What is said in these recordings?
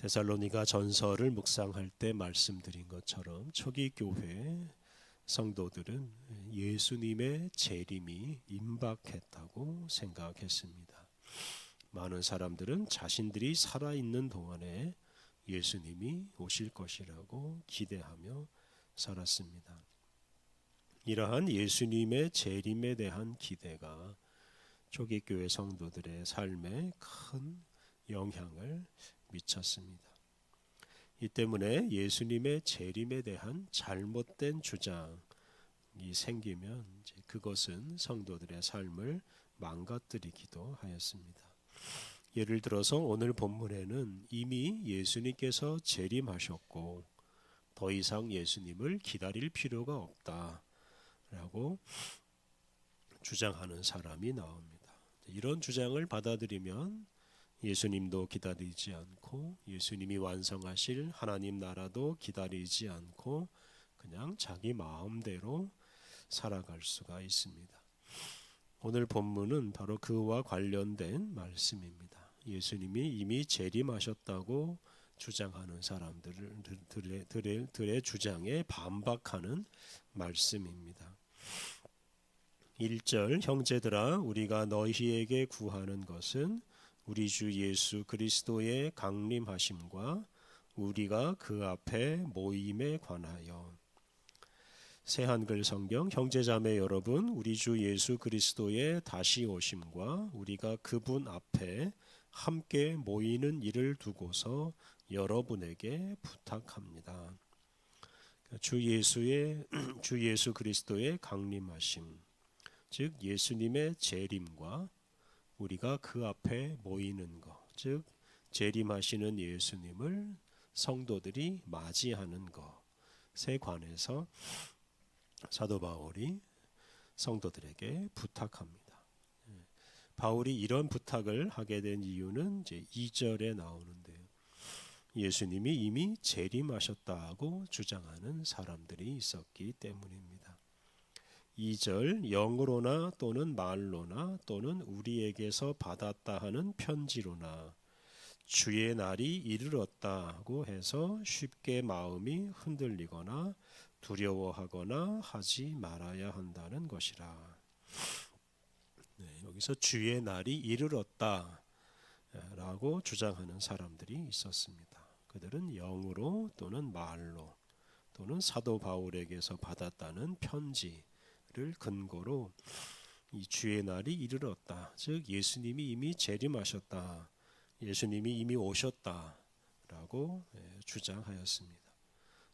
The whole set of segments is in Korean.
데살로니가 전서를 묵상할 때 말씀드린 것처럼 초기 교회 성도들은 예수님의 재림이 임박했다고 생각했습니다. 많은 사람들은 자신들이 살아 있는 동안에 예수님이 오실 것이라고 기대하며 살았습니다. 이러한 예수님의 재림에 대한 기대가 초기 교회 성도들의 삶에 큰 영향을 미쳤습니다. 이 때문에 예수님의 재림에 대한 잘못된 주장이 생기면 그것은 성도들의 삶을 망가뜨리기도 하였습니다. 예를 들어서 오늘 본문에는 이미 예수님께서 재림하셨고 더 이상 예수님을 기다릴 필요가 없다라고 주장하는 사람이 나옵니다. 이런 주장을 받아들이면 예수님도 기다리지 않고 예수님이 완성하실 하나님 나라도 기다리지 않고 그냥 자기 마음대로 살아갈 수가 있습니다. 오늘 본문은 바로 그와 관련된 말씀입니다. 예수님이 이미 재림하셨다고 주장하는 사람들의 들의, 들의 주장에 반박하는 말씀입니다. 1절 형제들아 우리가 너희에게 구하는 것은 우리 주 예수 그리스도의 강림하심과 우리가 그 앞에 모임에 관하여 새 한글 성경 형제자매 여러분 우리 주 예수 그리스도의 다시 오심과 우리가 그분 앞에 함께 모이는 일을 두고서 여러분에게 부탁합니다. 주 예수의 주 예수 그리스도의 강림하심 즉 예수님의 재림과 우리가 그 앞에 모이는 것, 즉 재림하시는 예수님을 성도들이 맞이하는 것에 관해서 사도 바울이 성도들에게 부탁합니다. 예. 바울이 이런 부탁을 하게 된 이유는 이제 2절에 나오는데요. 예수님이 이미 재림하셨다고 주장하는 사람들이 있었기 때문입니다. 2절 영으로나 또는 말로나 또는 우리에게서 받았다 하는 편지로나 주의 날이 이르렀다고 해서 쉽게 마음이 흔들리거나 두려워하거나 하지 말아야 한다는 것이라. 네, 여기서 주의 날이 이르렀다라고 주장하는 사람들이 있었습니다. 그들은 영으로 또는 말로 또는 사도 바울에게서 받았다는 편지 를 근거로 이 주의 날이 이르렀다. 즉 예수님이 이미 재림하셨다. 예수님이 이미 오셨다라고 예, 주장하였습니다.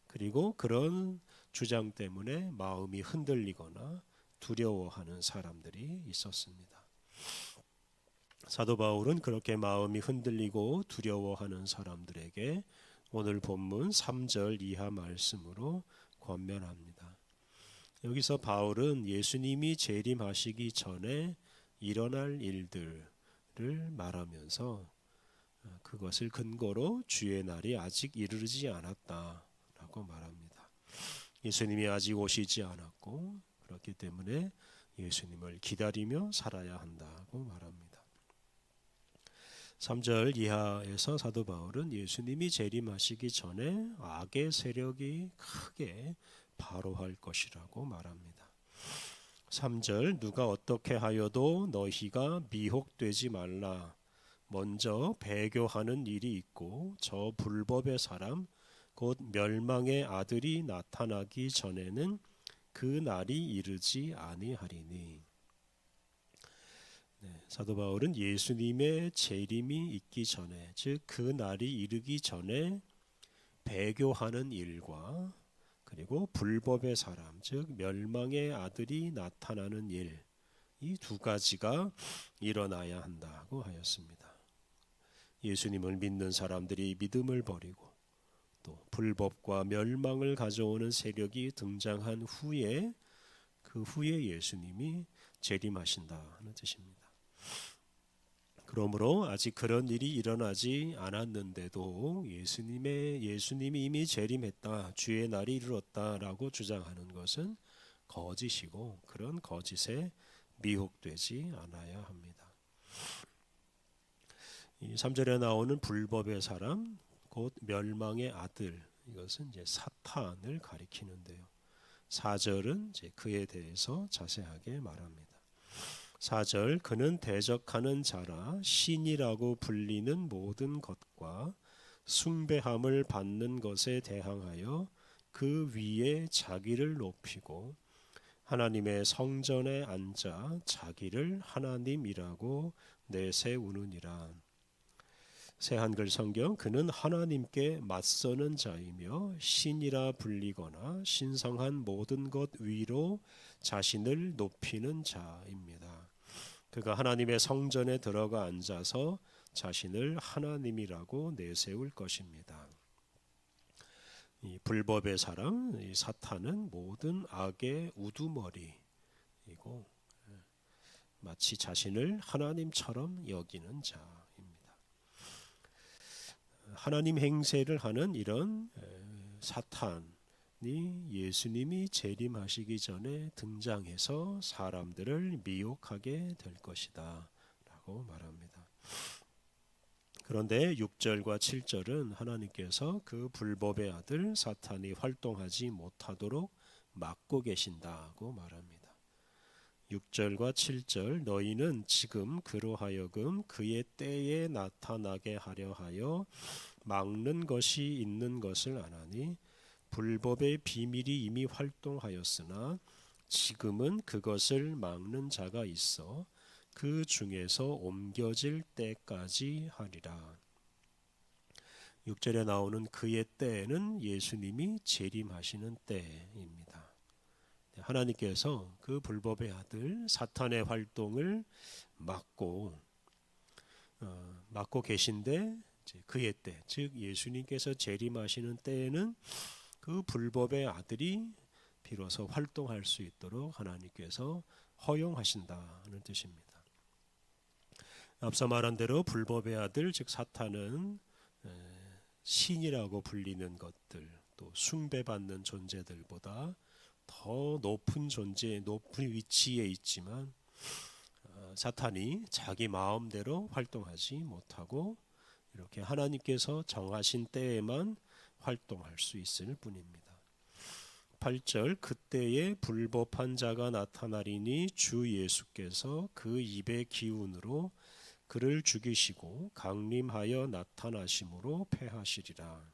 그리고 그런 주장 때문에 마음이 흔들리거나 두려워하는 사람들이 있었습니다. 사도 바울은 그렇게 마음이 흔들리고 두려워하는 사람들에게 오늘 본문 3절 이하 말씀으로 권면합니다. 여기서 바울은 예수님이 재림하시기 전에 일어날 일들을 말하면서 어, 그것을 근거로 주의 날이 아직 이르지 않았다라고 말합니다. 예수님이 아직 오시지 않았고 그렇기 때문에 예수님을 기다리며 살아야 한다고 말합니다. 3절 이하에서 사도 바울은 예수님이 재림하시기 전에 악의 세력이 크게 바로 할 것이라고 말합니다. 3절 누가 어떻게 하여도 너희가 미혹되지 말라. 먼저 배교하는 일이 있고 저 불법의 사람 곧 멸망의 아들이 나타나기 전에는 그 날이 이르지 아니하리니. 네, 사도 바울은 예수님의 재림이 있기 전에 즉 그 날이 이르기 전에 배교하는 일과 그리고 불법의 사람, 즉 멸망의 아들이 나타나는 일, 이 두 가지가 일어나야 한다고 하였습니다. 예수님을 믿는 사람들이 믿음을 버리고 또 불법과 멸망을 가져오는 세력이 등장한 후에 그 후에 예수님이 재림하신다는 뜻입니다. 그러므로 아직 그런 일이 일어나지 않았는데도 예수님의 예수님이 이미 재림했다, 주의 날이 이르렀다라고 주장하는 것은 거짓이고 그런 거짓에 미혹되지 않아야 합니다. 이 3절에 나오는 불법의 사람 곧 멸망의 아들 이것은 이제 사탄을 가리키는데요. 4절은 이제 그에 대해서 자세하게 말합니다. 4절 그는 대적하는 자라 신이라고 불리는 모든 것과 숭배함을 받는 것에 대항하여 그 위에 자기를 높이고 하나님의 성전에 앉아 자기를 하나님이라고 내세우느니라. 새 한글 성경 그는 하나님께 맞서는 자이며 신이라 불리거나 신성한 모든 것 위로 자신을 높이는 자입니다. 그가 하나님의 성전에 들어가 앉아서 자신을 하나님이라고 내세울 것입니다. 이 불법의 사랑, 이 사탄은 모든 악의 우두머리이고 마치 자신을 하나님처럼 여기는 자입니다. 하나님 행세를 하는 이런 사탄이 예수님이 재림하시기 전에 등장해서 사람들을 미혹하게 될 것이다 라고 말합니다. 그런데 6절과 7절은 하나님께서 그 불법의 아들 사탄이 활동하지 못하도록 막고 계신다고 말합니다. 6절과 7절 너희는 지금 그로 하여금 그의 때에 나타나게 하려 하여 막는 것이 있는 것을 아나니 불법의 비밀이 이미 활동하였으나 지금은 그것을 막는 자가 있어 그 중에서 옮겨질 때까지 하리라. 6절에 나오는 그의 때는 예수님이 재림하시는 때입니다. 하나님께서 그 불법의 아들 사탄의 활동을 막고 어, 막고 계신데 그의 때, 즉 예수님께서 재림하시는 때에는 그 불법의 아들이 비로소 활동할 수 있도록 하나님께서 허용하신다는 뜻입니다. 앞서 말한 대로 불법의 아들 즉 사탄은 신이라고 불리는 것들 또 숭배받는 존재들보다 더 높은 존재, 높은 위치에 있지만 어, 사탄이 자기 마음대로 활동하지 못하고 이렇게 하나님께서 정하신 때에만 활동할 수 있을 뿐입니다. 8절 그때에 불법한 자가 나타나리니 주 예수께서 그 입의 기운으로 그를 죽이시고 강림하여 나타나심으로 패하시리라.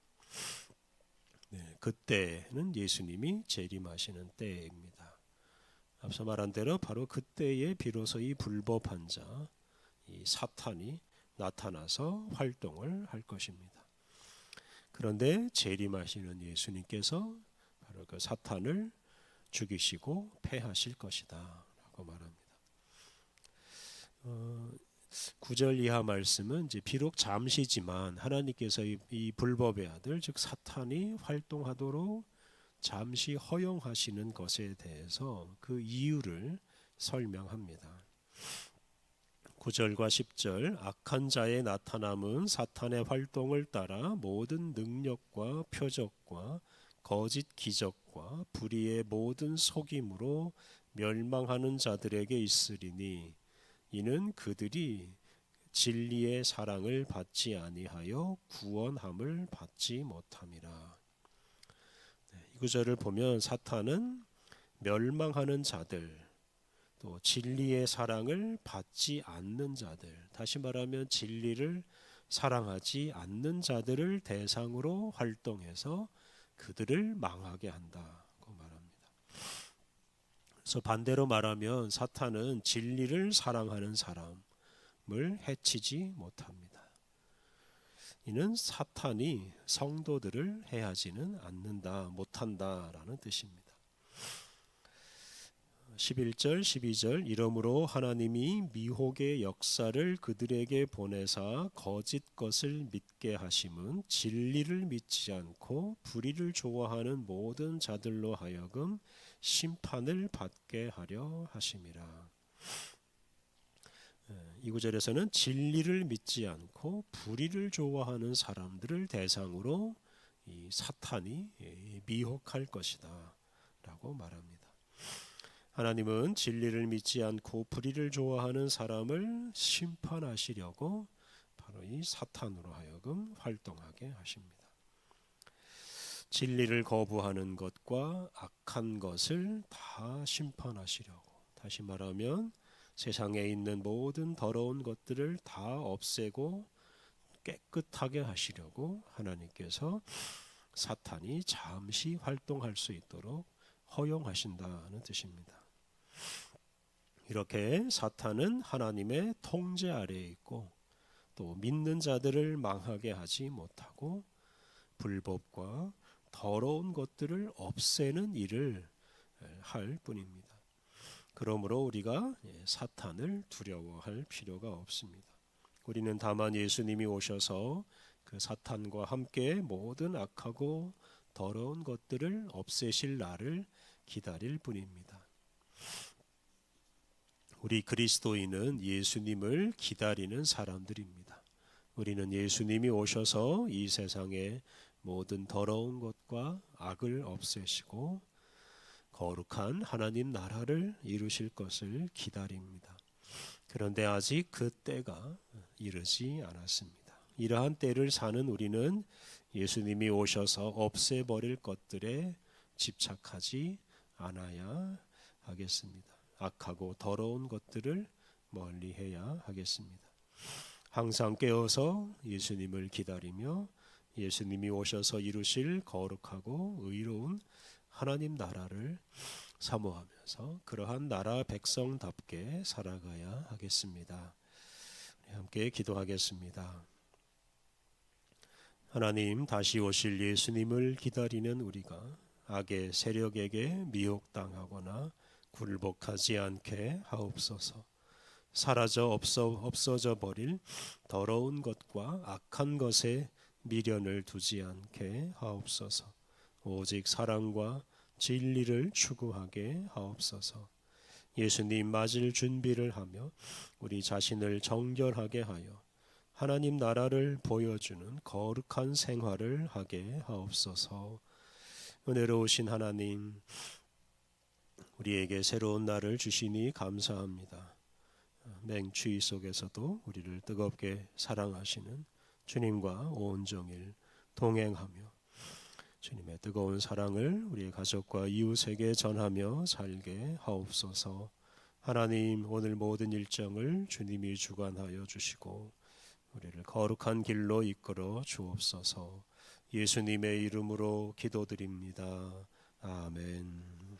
네, 그때는 예수님이 재림하시는 때입니다. 앞서 말한 대로 바로 그때에 비로소 이 불법한 자, 이 사탄이 나타나서 활동을 할 것입니다. 그런데 재림하시는 예수님께서 바로 그 사탄을 죽이시고 패하실 것이다라고 말합니다. 어, 9절 이하 말씀은 이제 비록 잠시지만 하나님께서 이, 이 불법의 아들 즉 사탄이 활동하도록 잠시 허용하시는 것에 대해서 그 이유를 설명합니다. 9절과 10절 악한 자의 나타남은 사탄의 활동을 따라 모든 능력과 표적과 거짓 기적과 불의의 모든 속임으로 멸망하는 자들에게 있으리니 이는 그들이 진리의 사랑을 받지 아니하여 구원함을 받지 못함이라. 네, 이 구절을 보면 사탄은 멸망하는 자들 또 진리의 사랑을 받지 않는 자들 다시 말하면 진리를 사랑하지 않는 자들을 대상으로 활동해서 그들을 망하게 한다. 그래서 반대로 말하면 사탄은 진리를 사랑하는 사람을 해치지 못합니다. 이는 사탄이 성도들을 해하지는 않는다, 못한다라는 뜻입니다. 11절 12절 이러므로 하나님이 미혹의 역사를 그들에게 보내사 거짓 것을 믿게 하심은 진리를 믿지 않고 불의를 좋아하는 모든 자들로 하여금 심판을 받게 하려 하심이라. 예, 이 구절에서는 진리를 믿지 않고 불의를 좋아하는 사람들을 대상으로 이 사탄이 예, 미혹할 것이다라고 말합니다. 하나님은 진리를 믿지 않고 불의를 좋아하는 사람을 심판하시려고 바로 이 사탄으로 하여금 활동하게 하십니다. 진리를 거부하는 것과 악한 것을 다 심판하시려고 다시 말하면 세상에 있는 모든 더러운 것들을 다 없애고 깨끗하게 하시려고 하나님께서 사탄이 잠시 활동할 수 있도록 허용하신다는 뜻입니다. 이렇게 사탄은 하나님의 통제 아래에 있고 또 믿는 자들을 망하게 하지 못하고 불법과 더러운 것들을 없애는 일을 할 뿐입니다. 그러므로 우리가 사탄을 두려워할 필요가 없습니다. 우리는 다만 예수님이 오셔서 그 사탄과 함께 모든 악하고 더러운 것들을 없애실 날을 기다릴 뿐입니다. 우리 그리스도인은 예수님을 기다리는 사람들입니다. 우리는 예수님이 오셔서 이 세상의 모든 더러운 것과 악을 없애시고 거룩한 하나님 나라를 이루실 것을 기다립니다. 그런데 아직 그 때가 이르지 않았습니다. 이러한 때를 사는 우리는 예수님이 오셔서 없애버릴 것들에 집착하지 않아야 하겠습니다. 악하고 더러운 것들을 멀리 해야 하겠습니다. 항상 깨어서 예수님을 기다리며 예수님이 오셔서 이루실 거룩하고 의로운 하나님 나라를 사모하면서 그러한 나라 백성답게 살아가야 하겠습니다. 함께 기도하겠습니다. 하나님 다시 오실 예수님을 기다리는 우리가 악의 세력에게 미혹당하거나 굴복하지 않게 하옵소서. 사라져 없어 없어져 버릴 더러운 것과 악한 것에 미련을 두지 않게 하옵소서. 오직 사랑과 진리를 추구하게 하옵소서. 예수님 맞을 준비를 하며 우리 자신을 정결하게 하여 하나님 나라를 보여주는 거룩한 생활을 하게 하옵소서. 은혜로우신 하나님, 우리에게 새로운 날을 주시니 감사합니다. 맹추위 속에서도 우리를 뜨겁게 사랑하시는 주님과 온종일 동행하며 주님의 뜨거운 사랑을 우리의 가족과 이웃에게 전하며 살게 하옵소서. 하나님 오늘 모든 일정을 주님이 주관하여 주시고 우리를 거룩한 길로 이끌어 주옵소서. 예수님의 이름으로 기도드립니다. 아멘.